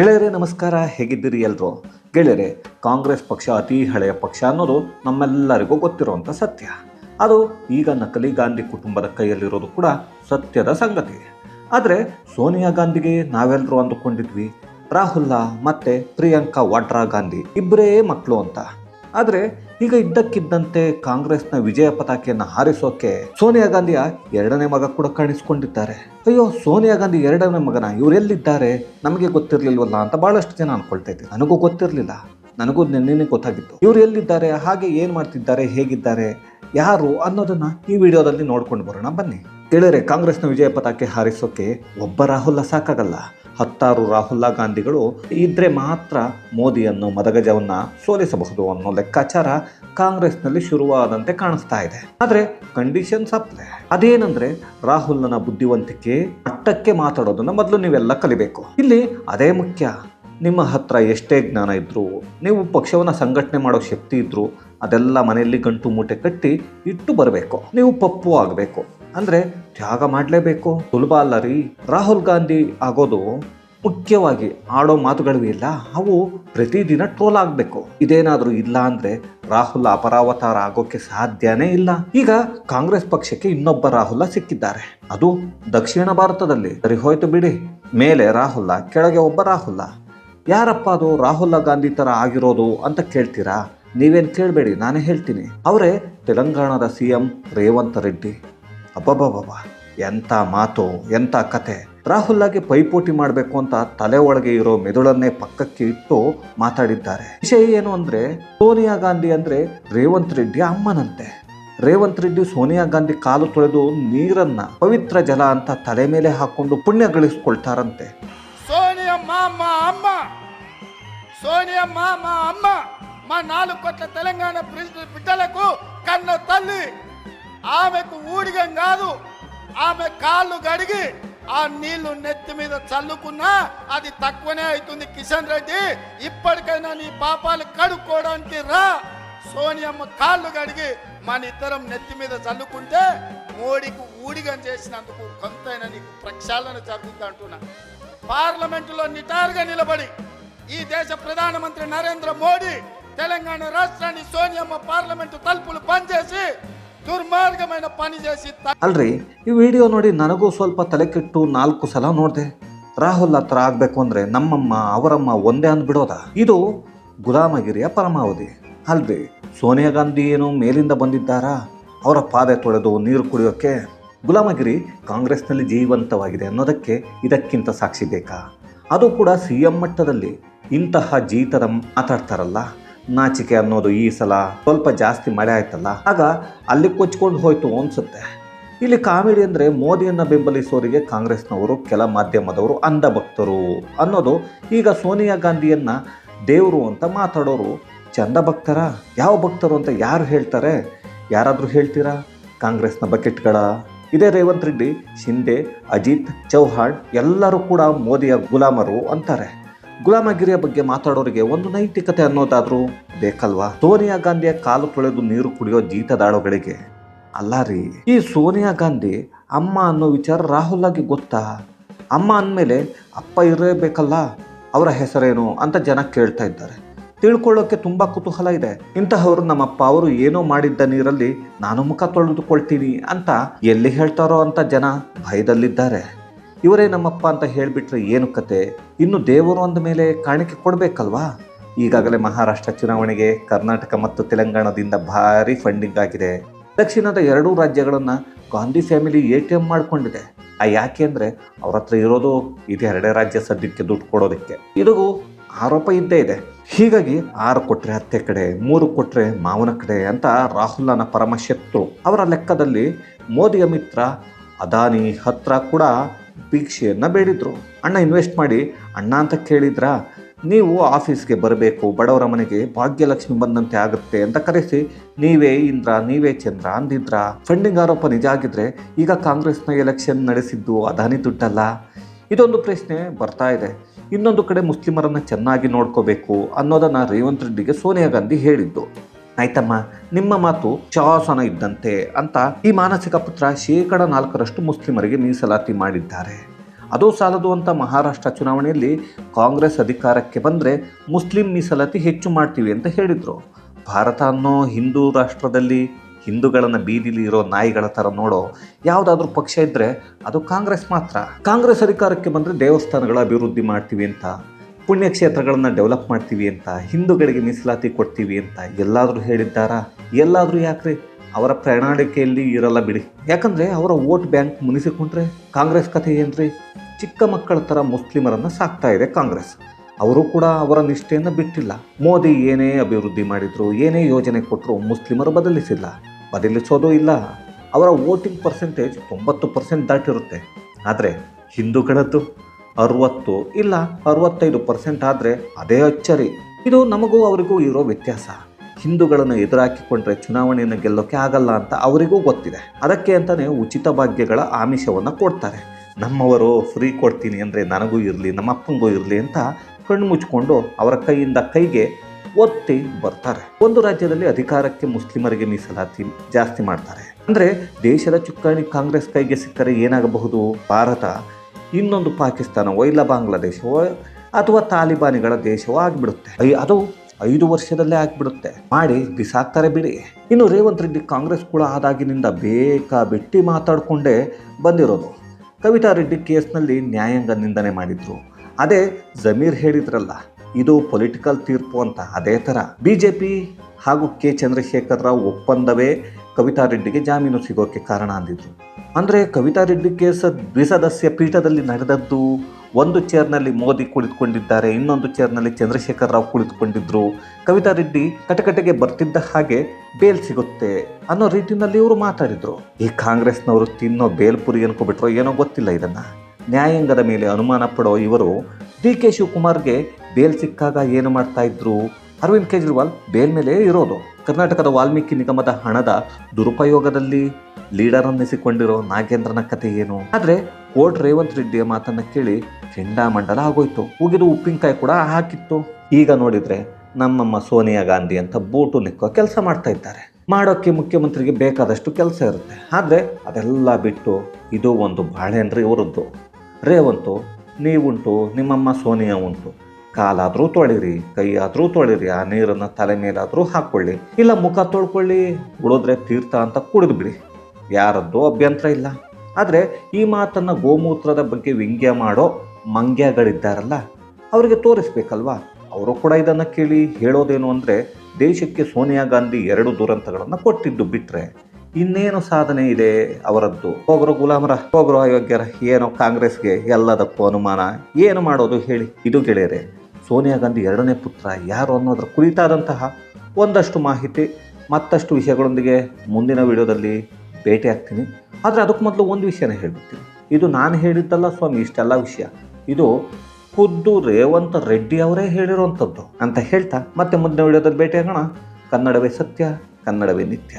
ಗೆಳೆಯರೇ, ನಮಸ್ಕಾರ. ಹೇಗಿದ್ದೀರಿ ಎಲ್ಲರೂ ಗೆಳೆಯರೆ, ಕಾಂಗ್ರೆಸ್ ಪಕ್ಷ, ಅತಿ ಹಳೆಯ ಪಕ್ಷ ಅನ್ನೋದು ನಮ್ಮೆಲ್ಲರಿಗೂ ಗೊತ್ತಿರುವಂಥ ಸತ್ಯ. ಅದು ಈಗ ನಕಲಿ ಗಾಂಧಿ ಕುಟುಂಬದ ಕೈಯಲ್ಲಿರೋದು ಕೂಡ ಸತ್ಯದ ಸಂಗತಿ. ಆದರೆ ಸೋನಿಯಾ ಗಾಂಧಿಗೆ ನಾವೆಲ್ಲರೂ ಅಂದುಕೊಂಡಿದ್ವಿ ರಾಹುಲ್ಲ ಮತ್ತು ಪ್ರಿಯಾಂಕಾ ವಾಡ್ರಾ ಗಾಂಧಿ ಇಬ್ಬರೇ ಮಕ್ಕಳು ಅಂತ. ಆದರೆ ಈಗ ಇದ್ದಕ್ಕಿದ್ದಂತೆ ಕಾಂಗ್ರೆಸ್ನ ವಿಜಯ ಪತಾಕೆಯನ್ನು ಹಾರಿಸೋಕೆ ಸೋನಿಯಾ ಗಾಂಧಿಯ ಎರಡನೇ ಮಗ ಕೂಡ ಕಾಣಿಸ್ಕೊಂಡಿದ್ದಾರೆ. ಅಯ್ಯೋ, ಸೋನಿಯಾ ಗಾಂಧಿ ಎರಡನೇ ಮಗನ ಇವರೆಲ್ಲಿದ್ದಾರೆ ನಮಗೆ ಗೊತ್ತಿರಲಿಲ್ವಲ್ಲ ಅಂತ ಬಹಳಷ್ಟು ಜನ ಅನ್ಕೊಳ್ತಾ ಇದ್ದೆ ನನಗೂ ಗೊತ್ತಿರಲಿಲ್ಲ. ನನಗೂ ನಿನ್ನೆ ಗೊತ್ತಾಗಿತ್ತು. ಇವರು ಎಲ್ಲಿದ್ದಾರೆ? ಹಾಗೆ ಏನು ಮಾಡ್ತಿದ್ದಾರೆ? ಹೇಗಿದ್ದಾರೆ? ಯಾರು ಅನ್ನೋದನ್ನ ಈ ವಿಡಿಯೋದಲ್ಲಿ ನೋಡ್ಕೊಂಡು ಬರೋಣ ಬನ್ನಿ. ಗೆಳೆಯರೆ ಕಾಂಗ್ರೆಸ್ನ ವಿಜಯ ಪತಾಕೆ ಹಾರಿಸೋಕೆ ಒಬ್ಬ ರಾಹುಲ್ ಸಾಕಾಗಲ್ಲ. ಹತ್ತಾರು ರಾಹುಲ್ ಗಾಂಧಿಗಳು ಇದ್ರೆ ಮಾತ್ರ ಮೋದಿಯನ್ನು ಮದಗಜವನ್ನ ಸೋಲಿಸಬಹುದು ಅನ್ನೋ ಲೆಕ್ಕಾಚಾರ ಕಾಂಗ್ರೆಸ್ನಲ್ಲಿ ಶುರುವಾದಂತೆ ಕಾಣಿಸ್ತಾ ಇದೆ. ಆದ್ರೆ ಕಂಡೀಷನ್ ಅಪ್ಲೆ ಅದೇನಂದ್ರೆ ರಾಹುಲ್ನ ಬುದ್ಧಿವಂತಿಕೆ, ಅಟ್ಟಕ್ಕೆ ಮಾತಾಡೋದನ್ನ ಮೊದಲು ನೀವೆಲ್ಲ ಕಲಿಬೇಕು. ಇಲ್ಲಿ ಅದೇ ಮುಖ್ಯ. ನಿಮ್ಮ ಹತ್ರ ಎಷ್ಟೇ ಜ್ಞಾನ ಇದ್ದರೂ ನೀವು ಪಕ್ಷವನ್ನ ಸಂಘಟನೆ ಮಾಡೋ ಶಕ್ತಿ ಇದ್ದರೂ ಅದೆಲ್ಲ ಮನೆಯಲ್ಲಿ ಗಂಟು ಮೂಟೆ ಕಟ್ಟಿ ಇಟ್ಟು ಬರಬೇಕು. ನೀವು ಪಪ್ಪು ಆಗಬೇಕು. ಅಂದ್ರೆ ತ್ಯಾಗ ಮಾಡಲೇಬೇಕು? ಸುಲಭ ಅಲ್ಲ ರೀ. ರಾಹುಲ್ ಗಾಂಧಿ ಆಗೋದು ಮುಖ್ಯವಾಗಿ ಆಡೋ ಮಾತುಗಳು ಇಲ್ಲ, ಅವು ಪ್ರತಿದಿನ ಟ್ರೋಲ್ ಆಗಬೇಕು. ಇದೇನಾದರೂ ಇಲ್ಲ ಅಂದರೆ ರಾಹುಲ್ ಅಪರಾವತಾರ ಆಗೋಕ್ಕೆ ಸಾಧ್ಯನೇ ಇಲ್ಲ. ಈಗ ಕಾಂಗ್ರೆಸ್ ಪಕ್ಷಕ್ಕೆ ಇನ್ನೊಬ್ಬ ರಾಹುಲ ಸಿಕ್ಕಿದ್ದಾರೆ. ಅದು ದಕ್ಷಿಣ ಭಾರತದಲ್ಲಿ. ಸರಿ ಹೋಯ್ತು ಬಿಡಿ. ಮೇಲೆ ರಾಹುಲ, ಕೆಳಗೆ ಒಬ್ಬ ರಾಹುಲ. ಯಾರಪ್ಪ ಅದು ರಾಹುಲ್ ಗಾಂಧಿ ತರ ಆಗಿರೋದು ಅಂತ ಕೇಳ್ತೀರಾ? ನೀವೇನು ಕೇಳಬೇಡಿ, ನಾನೇ ಹೇಳ್ತೀನಿ. ಅವರೇ ತೆಲಂಗಾಣದ ಸಿ ಎಂ ರೇವಂತ್ ರೆಡ್ಡಿ. ಅಬ್ಬಬ್ಬಬ್ಬ ಎಂಥ ಮಾತು ಎಂಥ ಕತೆ ರಾಹುಲ್ಗೆ ಪೈಪೋಟಿ ಮಾಡಬೇಕು ಅಂತ ತಲೆ ಒಳಗೆ ಇರೋ ಮೆದುಳನ್ನೇ ಪಕ್ಕಕ್ಕೆ ಇಟ್ಟು ಮಾತಾಡಿದ್ದಾರೆ ವಿಷಯ ಏನು ಅಂದ್ರೆ ಸೋನಿಯಾ ಗಾಂಧಿ ಅಂದ್ರೆ ರೇವಂತ್ ರೆಡ್ಡಿ ಅಮ್ಮನಂತೆ ರೇವಂತ್ ರೆಡ್ಡಿ ಸೋನಿಯಾ ಗಾಂಧಿ ಕಾಲು ತೊಳೆದು ನೀರನ್ನ ಪವಿತ್ರ ಜಲ ಅಂತ ತಲೆ ಮೇಲೆ ಹಾಕೊಂಡು ಪುಣ್ಯ ಗಳಿಸ್ಕೊಳ್ತಾರಂತೆ సోనియమ్మ మా అమ్మ సోనియమ్మ మా అమ్మ మా నాలుగు కోట్ల తెలంగాణ ప్రజల బిడ్డలకు కన్న తల్లి ఆమెకు ఊడిగం కాదు. ఆమె కాళ్ళు గడిగి ఆ నీళ్ళు నెత్తి మీద చల్లుకున్నా అది తక్కువనే అవుతుంది కిషన్ రెడ్డి. ఇప్పటికైనా నీ పాపాలు కడుక్కోవడానికి రా. సోనియమ్మ కాళ్ళు గడిగి మన ఇద్దరం నెత్తి మీద చల్లుకుంటే మోడీకి ఊడిగం చేసినందుకు కొంతైనా నీకు ప్రక్షాళన జరుగుతుంది అంటున్నా. పార్లమెంటులో నిటారుగా నిలబడి ఈ దేశ ప్రధానమంత్రి నరేంద్ర మోడీ తెలంగాణ రాష్ట్రాన్ని సోనియమ్మ పార్లమెంటు తలుపులు బంద్ చేసి దుర్మార్గమైన పని చేసి త- ಅಲ್ರಿ ಈ ವಿಡಿಯೋ ನೋಡಿ ನನಗೂ ಸ್ವಲ್ಪ ತಲೆ ಕೆಟ್ಟು ನಾಲ್ಕು ಸಲ ನೋಡಿದೆ ರಾಹುಲ್ ಹತ್ರ ಆಗ್ಬೇಕು ಅಂದ್ರೆ ನಮ್ಮಮ್ಮ ಅವರಮ್ಮ ಒಂದೇ ಅಂದ್ಬಿಡೋದ ಇದು ಗುಲಾಮಗಿರಿಯ ಪರಮಾವಧಿ ಅಲ್ರಿ ಸೋನಿಯಾ ಗಾಂಧಿ ಏನು ಮೇಲಿಂದ ಬಂದಿದ್ದಾರಾ ಅವರ ಪಾದೆ ತೊಳೆದು ನೀರು ಕುಡಿಯೋಕೆ ಗುಲಾಮಗಿರಿ ಕಾಂಗ್ರೆಸ್ನಲ್ಲಿ ಜೀವಂತವಾಗಿದೆ ಅನ್ನೋದಕ್ಕೆ ಇದಕ್ಕಿಂತ ಸಾಕ್ಷಿ ಬೇಕಾ ಅದು ಕೂಡ ಸಿ ಎಂ ಮಟ್ಟದಲ್ಲಿ ಇಂತಹ ಜೀತದ ಮಾತಾಡ್ತಾರಲ್ಲ ನಾಚಿಕೆ ಅನ್ನೋದು ಈ ಸಲ ಸ್ವಲ್ಪ ಜಾಸ್ತಿ ಮಳೆ ಆಯ್ತಲ್ಲ, ಆಗ ಅಲ್ಲಿ ಕೊಚ್ಕೊಂಡು ಹೋಯ್ತು ಅನ್ಸುತ್ತೆ. ಇಲ್ಲಿ ಕಾಮಿಡಿ ಅಂದರೆ ಮೋದಿಯನ್ನು ಬೆಂಬಲಿಸೋರಿಗೆ ಕಾಂಗ್ರೆಸ್ನವರು, ಕೆಲ ಮಾಧ್ಯಮದವರು ಅಂಧ ಭಕ್ತರು ಅನ್ನೋದು ಈಗ ಸೋನಿಯಾ ಗಾಂಧಿಯನ್ನ ದೇವರು ಅಂತ ಮಾತಾಡೋರು. ಚಂದ ಭಕ್ತರ? ಯಾವ ಭಕ್ತರು ಅಂತ ಯಾರು ಹೇಳ್ತಾರೆ? ಯಾರಾದರೂ ಹೇಳ್ತೀರಾ? ಕಾಂಗ್ರೆಸ್ನ ಬಕೆಟ್ಗಳ? ಇದೇ ರೇವಂತ್ ರೆಡ್ಡಿ ಶಿಂದೆ ಅಜಿತ್, ಚೌಹಾಣ್ ಎಲ್ಲರೂ ಕೂಡ ಮೋದಿಯ ಗುಲಾಮರು ಅಂತಾರೆ. ಗುಲಾಮಗಿರಿಯ ಬಗ್ಗೆ ಮಾತಾಡೋರಿಗೆ ಒಂದು ನೈತಿಕತೆ ಅನ್ನೋದಾದ್ರೂ ಬೇಕಲ್ವಾ? ಸೋನಿಯಾ ಗಾಂಧಿಯ ಕಾಲು ತೊಳೆದು ನೀರು ಕುಡಿಯೋ ಜೀತದಾಳುಗಳಿಗೆ ಅಲ್ಲ ರೀ, ಈ ಸೋನಿಯಾ ಗಾಂಧಿ ಅಮ್ಮ ಅನ್ನೋ ವಿಚಾರ ರಾಹುಲ್ ಆಗಿ ಗೊತ್ತಾ? ಅಮ್ಮ ಅಂದಮೇಲೆ ಅಪ್ಪ ಇರಬೇಕಲ್ಲ ಅವರ ಹೆಸರೇನು ಅಂತ ಜನ ಕೇಳ್ತಾ ಇದ್ದಾರೆ. ತಿಳ್ಕೊಳ್ಳೋಕೆ ತುಂಬ ಕುತೂಹಲ ಇದೆ. ಇಂತಹವರು ನಮ್ಮಪ್ಪ ಅವರು ಏನೋ ಮಾಡಿದ್ದ ನೀರಲ್ಲಿ ನಾನು ಮುಖ ತೊಳೆದುಕೊಳ್ತೀನಿ ಅಂತ ಎಲ್ಲಿ ಹೇಳ್ತಾರೋ ಅಂತ ಜನ ಭಯದಲ್ಲಿದ್ದಾರೆ. ಇವರೇ ನಮ್ಮಪ್ಪ ಅಂತ ಹೇಳಿಬಿಟ್ರೆ ಏನು ಕತೆ? ಇನ್ನು ದೇವರು ಅಂದ ಮೇಲೆ ಕಾಣಿಕೆ ಕೊಡಬೇಕಲ್ವಾ? ಈಗಾಗಲೇ ಮಹಾರಾಷ್ಟ್ರ ಚುನಾವಣೆಗೆ ಕರ್ನಾಟಕ ಮತ್ತು ತೆಲಂಗಾಣದಿಂದ ಭಾರಿ ಫಂಡಿಂಗ್ ಆಗಿದೆ. ದಕ್ಷಿಣದ ಎರಡೂ ರಾಜ್ಯಗಳನ್ನು Gandhi family A T M ಮಾಡಿಕೊಂಡಿದೆ. ಆ ಯಾಕೆ ಅಂದರೆ ಅವ್ರ ಹತ್ರ ಇರೋದು ಇದು ಎರಡೇ ರಾಜ್ಯ ಸದ್ಯಕ್ಕೆ ದುಡ್ಡು ಕೊಡೋದಕ್ಕೆ. ಇದಗೂ ಆರೋಪ ಇದ್ದೇ ಇದೆ. ಹೀಗಾಗಿ ಆರು ಕೊಟ್ಟರೆ ಹತ್ತೆ ಕಡೆ, ಮೂರು ಕೊಟ್ಟರೆ ಮಾವನ ಕಡೆ ಅಂತ ರಾಹುಲ್ನ ಪರಮಶತ್ರು. ಅವರ ಲೆಕ್ಕದಲ್ಲಿ ಮೋದಿಯ ಮಿತ್ರ ಅದಾನಿ ಹತ್ರ ಕೂಡ ಭಿಕ್ಷೆಯನ್ನು ಬೇಡಿದ್ರು. ಅಣ್ಣ ಇನ್ವೆಸ್ಟ್ ಮಾಡಿ, ಅಣ್ಣ ಅಂತ ಕೇಳಿದ್ರ? ನೀವು ಆಫೀಸ್ಗೆ ಬರಬೇಕು, ಬಡವರ ಮನೆಗೆ ಭಾಗ್ಯಲಕ್ಷ್ಮಿ ಬಂದಂತೆ ಆಗುತ್ತೆ ಅಂತ ಕರೆಸಿ, ನೀವೇ ಇಂದ್ರ, ನೀವೇ ಚಂದ್ರ ಅಂದಿದ್ರ? ಫಂಡಿಂಗ್ ಆರೋಪ ನಿಜ ಆಗಿದ್ರೆ ಈಗ ಕಾಂಗ್ರೆಸ್ನ ಎಲೆಕ್ಷನ್ ನಡೆಸಿದ್ದು ಅದಾನಿ ದುಡ್ಡಲ್ಲ? ಇದೊಂದು ಪ್ರಶ್ನೆ ಬರ್ತಾ ಇದೆ. ಇನ್ನೊಂದು ಕಡೆ ಮುಸ್ಲಿಮರನ್ನು ಚೆನ್ನಾಗಿ ನೋಡ್ಕೋಬೇಕು ಅನ್ನೋದನ್ನ ರೇವಂತ್ ರೆಡ್ಡಿಗೆ ಸೋನಿಯಾ ಗಾಂಧಿ ಹೇಳಿದ್ದು. ಆಯ್ತಮ್ಮ, ನಿಮ್ಮ ಮಾತು ಚಾಸನ ಇದ್ದಂತೆ ಅಂತ ಈ ಮಾನಸಿಕ ಪುತ್ರ ಶೇಕಡ ನಾಲ್ಕರಷ್ಟು ಮುಸ್ಲಿಮರಿಗೆ ಮೀಸಲಾತಿ ಮಾಡಿದ್ದಾರೆ. ಅದು ಸಾಲದು ಅಂತ ಮಹಾರಾಷ್ಟ್ರ ಚುನಾವಣೆಯಲ್ಲಿ ಕಾಂಗ್ರೆಸ್ ಅಧಿಕಾರಕ್ಕೆ ಬಂದರೆ ಮುಸ್ಲಿಂ ಮೀಸಲಾತಿ ಹೆಚ್ಚು ಮಾಡ್ತೀವಿ ಅಂತ ಹೇಳಿದರು. ಭಾರತ ಅನ್ನೋ ಹಿಂದೂ ರಾಷ್ಟ್ರದಲ್ಲಿ ಹಿಂದೂಗಳನ್ನು ಬೀದಿಲಿ ಇರೋ ನಾಯಿಗಳ ಥರ ನೋಡೋ ಯಾವುದಾದ್ರೂ ಪಕ್ಷ ಇದ್ದರೆ ಅದು ಕಾಂಗ್ರೆಸ್ ಮಾತ್ರ. ಕಾಂಗ್ರೆಸ್ ಅಧಿಕಾರಕ್ಕೆ ಬಂದರೆ ದೇವಸ್ಥಾನಗಳ ಅಭಿವೃದ್ಧಿ ಮಾಡ್ತೀವಿ ಅಂತ. ಪುಣ್ಯಕ್ಷೇತ್ರಗಳನ್ನು ಡೆವಲಪ್ ಮಾಡ್ತೀವಿ ಅಂತ, ಹಿಂದೂಗಳಿಗೆ ಮೀಸಲಾತಿ ಕೊಡ್ತೀವಿ ಅಂತ ಎಲ್ಲಾದರೂ ಹೇಳಿದ್ದಾರಾ? ಎಲ್ಲಾದರೂ ಯಾಕ್ರಿ? ಅವರ ಪ್ರಣಾಳಿಕೆಯಲ್ಲಿ ಇರಲ್ಲ ಬಿಡಿ. ಯಾಕಂದರೆ ಅವರ ವೋಟ್ ಬ್ಯಾಂಕ್ ಮುನಿಸಿಕೊಂಡ್ರೆ ಕಾಂಗ್ರೆಸ್ ಕಥೆ ಏನ್ರಿ? ಚಿಕ್ಕ ಮಕ್ಕಳ ಥರ ಮುಸ್ಲಿಮರನ್ನು ಸಾಕ್ತಾ ಇದೆ ಕಾಂಗ್ರೆಸ್. ಅವರು ಕೂಡ ಅವರ ನಿಷ್ಠೆಯನ್ನು ಬಿಟ್ಟಿಲ್ಲ. ಮೋದಿ ಏನೇ ಅಭಿವೃದ್ಧಿ ಮಾಡಿದ್ರು, ಏನೇ ಯೋಜನೆ ಕೊಟ್ಟರು ಮುಸ್ಲಿಮರು ಬದಲಿಸಿಲ್ಲ. ಬದಲಿಸೋದು ಇಲ್ಲ. ಅವರ ವೋಟಿಂಗ್ ಪರ್ಸೆಂಟೇಜ್ ತೊಂಬತ್ತು ಪರ್ಸೆಂಟ್ ದಾಟಿರುತ್ತೆ. ಆದರೆ ಹಿಂದೂಗಳದ್ದು ಅರುವತ್ತು ಇಲ್ಲ ಅರವತ್ತೈದು ಪರ್ಸೆಂಟ್ ಆದರೆ ಅದೇ ಅಚ್ಚರಿ. ಇದು ನಮಗೂ ಅವರಿಗೂ ಇರೋ ವ್ಯತ್ಯಾಸ. ಹಿಂದೂಗಳನ್ನು ಎದುರಾಕಿಕೊಂಡ್ರೆ ಚುನಾವಣೆಯನ್ನು ಗೆಲ್ಲೋಕೆ ಆಗಲ್ಲ ಅಂತ ಅವರಿಗೂ ಗೊತ್ತಿದೆ. ಅದಕ್ಕೆ ಅಂತಲೇ ಉಚಿತ ಭಾಗ್ಯಗಳ ಆಮಿಷವನ್ನು ಕೊಡ್ತಾರೆ. ನಮ್ಮವರು ಫ್ರೀ ಕೊಡ್ತೀನಿ ಅಂದರೆ ನನಗೂ ಇರಲಿ ನಮ್ಮ ಅಪ್ಪನಿಗೂ ಇರಲಿ ಅಂತ ಕಣ್ಣು ಮುಚ್ಕೊಂಡು ಅವರ ಕೈಯಿಂದ ಕೈಗೆ ಒತ್ತಿ ಬರ್ತಾರೆ. ಒಂದು ರಾಜ್ಯದಲ್ಲಿ ಅಧಿಕಾರಕ್ಕೆ ಮುಸ್ಲಿಮರಿಗೆ ಮೀಸಲಾತಿ ಜಾಸ್ತಿ ಮಾಡ್ತಾರೆ. ಅಂದರೆ ದೇಶದ ಚುಕ್ಕಾಣಿ ಕಾಂಗ್ರೆಸ್ ಕೈಗೆ ಸಿಕ್ಕರೆ ಏನಾಗಬಹುದು? ಭಾರತ ಇನ್ನೊಂದು ಪಾಕಿಸ್ತಾನವೋ ಇಲ್ಲ ಬಾಂಗ್ಲಾದೇಶವೋ ಅಥವಾ ತಾಲಿಬಾನಿಗಳ ದೇಶವೋ ಆಗಿಬಿಡುತ್ತೆ. ಅದು ಐದು ವರ್ಷದಲ್ಲೇ ಆಗಿಬಿಡುತ್ತೆ. ಮಾಡಿ ಬಿಸಾಕ್ತಾರೆ ಬಿಡಿ. ಇನ್ನು ರೇವಂತ್ ರೆಡ್ಡಿ ಕಾಂಗ್ರೆಸ್ ಕೂಡ ಆದಾಗಿನಿಂದ ಬೇಕಾ ಬಿಟ್ಟಿ ಮಾತಾಡಿಕೊಂಡೇ ಬಂದಿರೋದು. ಕವಿತಾ ರೆಡ್ಡಿ ಕೇಸ್ನಲ್ಲಿ ನ್ಯಾಯಾಂಗ ನಿಂದನೆ ಮಾಡಿದ್ರು. ಅದೇ ಜಮೀರ್ ಹೇಳಿದ್ರಲ್ಲ, ಇದು ಪೊಲಿಟಿಕಲ್ ತೀರ್ಪು ಅಂತ, ಅದೇ ಥರ. ಬಿ ಜೆ ಪಿ ಹಾಗೂ ಕೆ ಚಂದ್ರಶೇಖರ್ ರಾವ್ ಒಪ್ಪಂದವೇ ಕವಿತಾ ರೆಡ್ಡಿಗೆ ಜಾಮೀನು ಸಿಗೋಕ್ಕೆ ಕಾರಣ ಅಂದಿದ್ರು. ಅಂದರೆ ಕವಿತಾ ರೆಡ್ಡಿ ಕೇಸ ದ್ವಿಸದಸ್ಯ ಪೀಠದಲ್ಲಿ ನಡೆದದ್ದು, ಒಂದು ಚೇರ್ನಲ್ಲಿ ಮೋದಿ ಕುಳಿತುಕೊಂಡಿದ್ದಾರೆ, ಇನ್ನೊಂದು ಚೇರ್ನಲ್ಲಿ ಚಂದ್ರಶೇಖರ್ ರಾವ್ ಕುಳಿತುಕೊಂಡಿದ್ರು. ಕವಿತಾ ರೆಡ್ಡಿ ಕಟಕಟೆಗೆ ಬರ್ತಿದ್ದ ಹಾಗೆ ಬೇಲ್ ಸಿಗುತ್ತೆ ಅನ್ನೋ ರೀತಿಯಲ್ಲಿ ಇವರು ಮಾತಾಡಿದರು. ಈ ಕಾಂಗ್ರೆಸ್ನವರು ತಿನ್ನೋ ಬೇಲ್ಪುರಿ ಅನ್ಕೊಬಿಟ್ರೋ ಏನೋ ಗೊತ್ತಿಲ್ಲ ಇದನ್ನು. ನ್ಯಾಯಾಂಗದ ಮೇಲೆ ಅನುಮಾನ ಪಡೋ ಇವರು ಡಿ ಕೆ ಶಿವಕುಮಾರ್ಗೆ ಬೇಲ್ ಸಿಕ್ಕಾಗ ಏನು ಮಾಡ್ತಾ ಇದ್ರು? ಅರವಿಂದ್ ಕೇಜ್ರಿವಾಲ್ ಬೇಲ್ ಮೇಲೆ ಇರೋದು. ಕರ್ನಾಟಕದ ವಾಲ್ಮೀಕಿ ನಿಗಮದ ಹಣದ ದುರುಪಯೋಗದಲ್ಲಿ ಲೀಡರ್ ಅನ್ನಿಸಿಕೊಂಡಿರೋ ನಾಗೇಂದ್ರನ ಕಥೆ ಏನು? ಆದ್ರೆ ಕೋರ್ಟ್ ರೇವಂತ್ ರೆಡ್ಡಿಯ ಮಾತನ್ನ ಕೇಳಿ ಚಂಡಾಮಂಡಲ ಆಗೋಯ್ತು. ಉಗಿದು ಉಪ್ಪಿನಕಾಯಿ ಕೂಡ ಹಾಕಿತ್ತು. ಈಗ ನೋಡಿದ್ರೆ ನಮ್ಮಮ್ಮ ಸೋನಿಯಾ ಗಾಂಧಿ ಅಂತ ಬೂಟು ನಿಕ್ಕೋ ಕೆಲಸ ಮಾಡ್ತಾ ಇದ್ದಾರೆ. ಮಾಡೋಕ್ಕೆ ಮುಖ್ಯಮಂತ್ರಿಗೆ ಬೇಕಾದಷ್ಟು ಕೆಲಸ ಇರುತ್ತೆ. ಆದರೆ ಅದೆಲ್ಲ ಬಿಟ್ಟು ಇದು ಒಂದು ಬಾಳೆಂದ್ರೆ ಇವರದ್ದು ರೇವಂತು, ನೀವುಂಟು, ನಿಮ್ಮಮ್ಮ ಸೋನಿಯಾ ಉಂಟು. ಕಾಲಾದರೂ ತೊಳಿರಿ, ಕೈಯಾದರೂ ತೊಳಿರಿ, ಆ ನೀರನ್ನು ತಲೆ ಮೇಲಾದರೂ ಹಾಕ್ಕೊಳ್ಳಿ. ಇಲ್ಲ ಮುಖ ತೊಳ್ಕೊಳ್ಳಿ, ಉಳಿದ್ರೆ ತೀರ್ಥ ಅಂತ ಕುಡಿದು ಬಿಡಿ. ಯಾರದ್ದು ಅಭ್ಯಂತರ ಇಲ್ಲ. ಆದರೆ ಈ ಮಾತನ್ನು ಗೋಮೂತ್ರದ ಬಗ್ಗೆ ವ್ಯಂಗ್ಯ ಮಾಡೋ ಮಂಗ್ಯಗಳಿದ್ದಾರಲ್ಲ, ಅವರಿಗೆ ತೋರಿಸ್ಬೇಕಲ್ವಾ? ಅವರು ಕೂಡ ಇದನ್ನು ಕೇಳಿ ಹೇಳೋದೇನು ಅಂದರೆ, ದೇಶಕ್ಕೆ ಸೋನಿಯಾ ಗಾಂಧಿ ಎರಡು ದುರಂತಗಳನ್ನು ಕೊಟ್ಟಿದ್ದು ಬಿಟ್ಟರೆ ಇನ್ನೇನು ಸಾಧನೆ ಇದೆ ಅವರದ್ದು? ಒಬ್ಬರು ಗುಲಾಮರ ಒಬ್ಬರು ಅಯೋಗ್ಯರ ಏನೋ ಕಾಂಗ್ರೆಸ್ಗೆ ಎಲ್ಲದಕ್ಕೂ ಅನುಮಾನ. ಏನು ಮಾಡೋದು ಹೇಳಿ, ಇದು ಗೆಳೆಯರೆ? ಸೋನಿಯಾ ಗಾಂಧಿ ಎರಡನೇ ಪುತ್ರ ಯಾರು ಅನ್ನೋದರ ಕುರಿತಾದಂತಹ ಒಂದಷ್ಟು ಮಾಹಿತಿ, ಮತ್ತಷ್ಟು ವಿಷಯಗಳೊಂದಿಗೆ ಮುಂದಿನ ವಿಡಿಯೋದಲ್ಲಿ ಭೇಟಿ ಆಗ್ತೀನಿ. ಆದರೆ ಅದಕ್ಕೆ ಮೊದಲು ಒಂದು ವಿಷಯನ ಹೇಳ್ಬಿಡ್ತೀನಿ. ಇದು ನಾನು ಹೇಳಿದ್ದಲ್ಲ ಸ್ವಾಮಿ, ಇಷ್ಟೆಲ್ಲ ವಿಷಯ. ಇದು ಖುದ್ದು ರೇವಂತ್ ರೆಡ್ಡಿ ಅವರೇ ಹೇಳಿರುವಂಥದ್ದು ಅಂತ ಹೇಳ್ತಾ ಮತ್ತೆ ಮುಂದಿನ ವಿಡಿಯೋದಲ್ಲಿ ಭೇಟಿಯಾಗೋಣ ಕನ್ನಡವೇ ಸತ್ಯ, ಕನ್ನಡವೇ ನಿತ್ಯ.